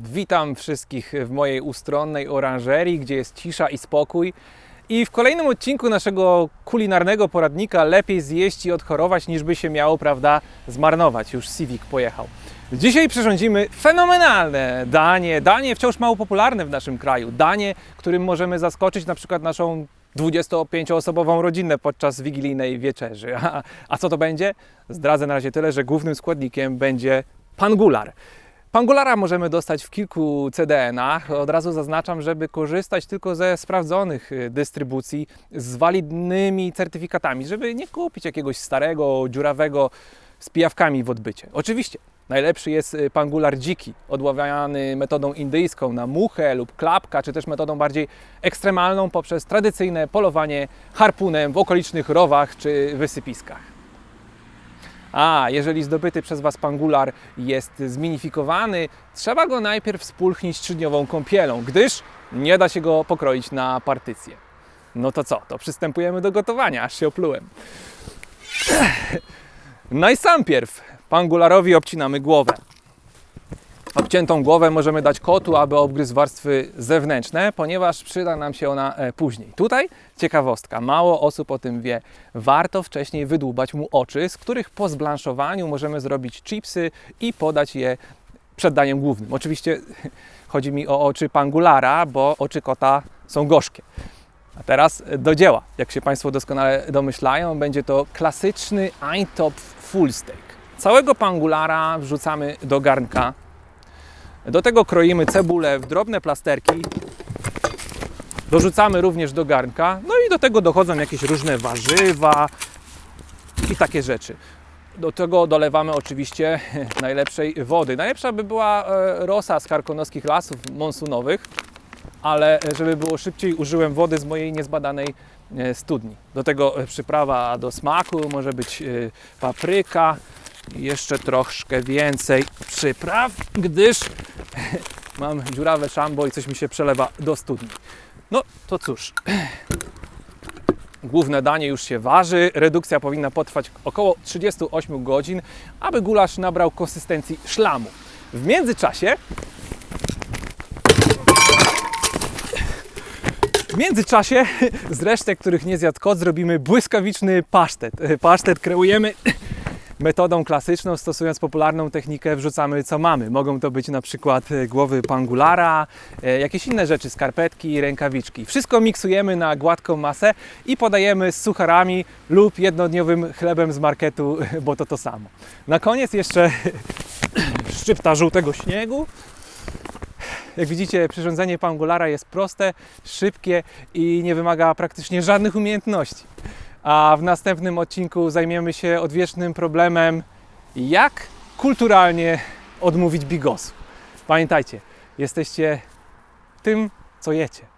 Witam wszystkich w mojej ustronnej oranżerii, gdzie jest cisza i spokój. I w kolejnym odcinku naszego kulinarnego poradnika lepiej zjeść i odchorować, niż by się miało, prawda, zmarnować. Już Civic pojechał. Dzisiaj przyrządzimy fenomenalne danie, danie wciąż mało popularne w naszym kraju. Danie, którym możemy zaskoczyć na przykład naszą 25-osobową rodzinę podczas wigilijnej wieczerzy. A, a co to będzie? Zdradzę na razie tyle, że głównym składnikiem będzie pangular. Pangulara możemy dostać w kilku CDN-ach. Od razu zaznaczam, żeby korzystać tylko ze sprawdzonych y, dystrybucji z walidnymi certyfikatami, żeby nie kupić jakiegoś starego, dziurawego z pijawkami w odbycie. Oczywiście najlepszy jest y, pangular dziki, odławiany metodą indyjską na muchę lub klapka, czy też metodą bardziej ekstremalną poprzez tradycyjne polowanie harpunem w okolicznych rowach czy wysypiskach. A, jeżeli zdobyty przez Was pangular jest zminifikowany, trzeba go najpierw spulchnić trzydniową kąpielą, gdyż nie da się go pokroić na partycję. No to co? To przystępujemy do gotowania, aż się oplułem. No i sam pierw pangularowi obcinamy głowę. Obciętą głowę możemy dać kotu, aby obgryzł warstwy zewnętrzne, ponieważ przyda nam się ona e, później. Tutaj ciekawostka, mało osób o tym wie. Warto wcześniej wydłubać mu oczy, z których po zblanszowaniu możemy zrobić chipsy i podać je przed daniem głównym. Oczywiście chodzi mi o oczy pangulara, bo oczy kota są gorzkie. A teraz do dzieła. Jak się Państwo doskonale domyślają, będzie to klasyczny Eintopf full steak. Całego pangulara wrzucamy do garnka. Do tego kroimy cebulę w drobne plasterki. Dorzucamy również do garnka. No i do tego dochodzą jakieś różne warzywa i takie rzeczy. Do tego dolewamy oczywiście najlepszej wody. Najlepsza by była e, rosa z karkonoskich lasów monsunowych, ale e, żeby było szybciej, użyłem wody z mojej niezbadanej e, studni. Do tego przyprawa do smaku, może być papryka, jeszcze troszkę więcej przypraw, gdyż mam dziurawe szambo i coś mi się przelewa do studni. No to cóż, główne danie już się waży. Redukcja powinna potrwać około 38 godzin, aby gulasz nabrał konsystencji szlamu. W międzyczasie W międzyczasie z resztek, których nie zjadł kot, zrobimy błyskawiczny pasztet. Pasztet kreujemy metodą klasyczną, stosując popularną technikę, wrzucamy co mamy. Mogą to być na przykład e, głowy pangulara, e, jakieś inne rzeczy, skarpetki, rękawiczki. Wszystko miksujemy na gładką masę i podajemy z sucharami lub jednodniowym chlebem z marketu, bo to to samo. Na koniec jeszcze szczypta żółtego śniegu. Jak widzicie, przyrządzenie pangulara jest proste, szybkie i nie wymaga praktycznie żadnych umiejętności. A w następnym odcinku zajmiemy się odwiecznym problemem, jak kulturalnie odmówić bigosu. Pamiętajcie, jesteście tym, co jecie.